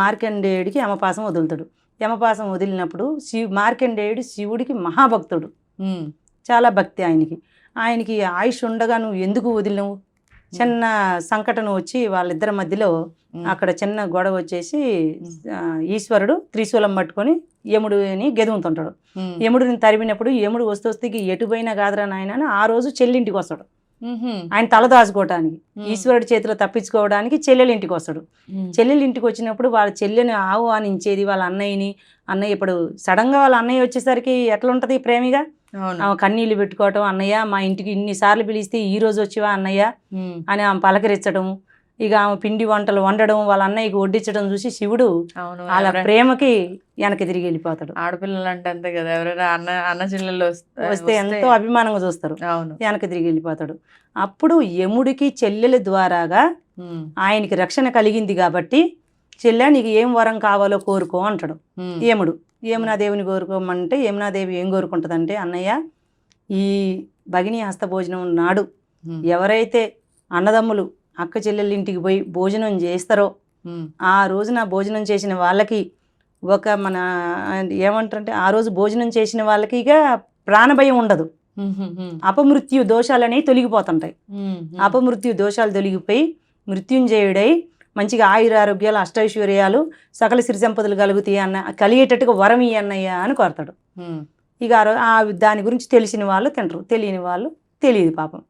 మార్కండేయుడికి యమపాసం వదులుతాడు. యమపాసం వదిలినప్పుడు శివ మార్కండేయుడు శివుడికి మహాభక్తుడు. చాలా భక్తి ఆయనకి. ఆయనకి ఆయుష్ ఉండగా నువ్వు ఎందుకు వదిలినవు? చిన్న సంకటన వచ్చి వాళ్ళిద్దరి మధ్యలో అక్కడ చిన్న గొడవ వచ్చేసి ఈశ్వరుడు త్రిశూలం పట్టుకొని యముడిని గెదుముతుంటాడు. యముడిని తరిమినప్పుడు యముడు వస్తూ వస్తేకి ఎటుపోయినా కాదురా నాయన ఆ రోజు చెల్లింటికి వస్తాడు. ఆయన తల దాచుకోవడానికి ఉమ్, ఈశ్వరుడి చేతిలో తప్పించుకోవడానికి చెల్లెల ఇంటికి వస్తాడు. చెల్లెల ఇంటికి వచ్చినప్పుడు వాళ్ళ చెల్లెని ఆహ్వానించేది వాళ్ళ అన్నయ్యని అన్నయ్య ఇప్పుడు సడన్గా వాళ్ళ అన్నయ్య వచ్చేసరికి ఎట్లా ఉంటుంది ప్రేమిగా? కన్నీళ్ళు పెట్టుకోవటం అన్నయ్య మా ఇంటికి ఇన్నిసార్లు పిలిస్తే ఈ రోజు వచ్చేవా అన్నయ్య? అని ఆమె పలకరించడం ఇక ఆమె పిండి వంటలు వండడం వాళ్ళ అన్నయ్యకి వడ్డించడం చూసి శివుడు వాళ్ళ ప్రేమకి వెనక్కి తిరిగి వెళ్ళిపోతాడు. ఆడపిల్లలు అంటే అంతే కదా ఎవరైనా అన్న అన్న చెల్లెళ్ళు వస్తే వస్తే ఎంతో అభిమానంగా చూస్తారు. అవును. వెనక్కి తిరిగి వెళ్ళిపోతాడు. అప్పుడు యముడికి చెల్లెల ద్వారాగా ఆయనకి రక్షణ కలిగింది కాబట్టి చెల్లె నీకు ఏం వరం కావాలో కోరుకో అంటాడు. యముడు యమునాదేవిని కోరుకోమంటే యమునాదేవి ఏం కోరుకుంటుందంటే అన్నయ్య ఈ భగిని హస్త భోజనం నాడు ఎవరైతే అన్నదమ్ములు అక్క చెల్లెళ్ళ ఇంటికి పోయి భోజనం చేస్తారో. ఆ రోజున భోజనం చేసిన వాళ్ళకి ఒక మన ఏమంటారంటే ఆ రోజు భోజనం చేసిన వాళ్ళకి ఇక ప్రాణభయం ఉండదు. అపమృత్యు దోషాలనేవి తొలగిపోతుంటాయి. ఉమ్, ఉమ్, అపమృత్యు దోషాలు తొలగిపోయి మృత్యుంజయుడై మంచిగా ఆయురారోగ్యాలు అష్టైశ్వర్యాలు సకల సిరి సంపదలు కలుగుతాయి అన్న కలిగేటట్టుగా వరం ఇయ్యి అన్నయ్య అని కోరతాడు. ఇక ఆ దాని గురించి తెలిసిన వాళ్ళు తింటారు. తెలియని వాళ్ళు తెలియదు పాపం.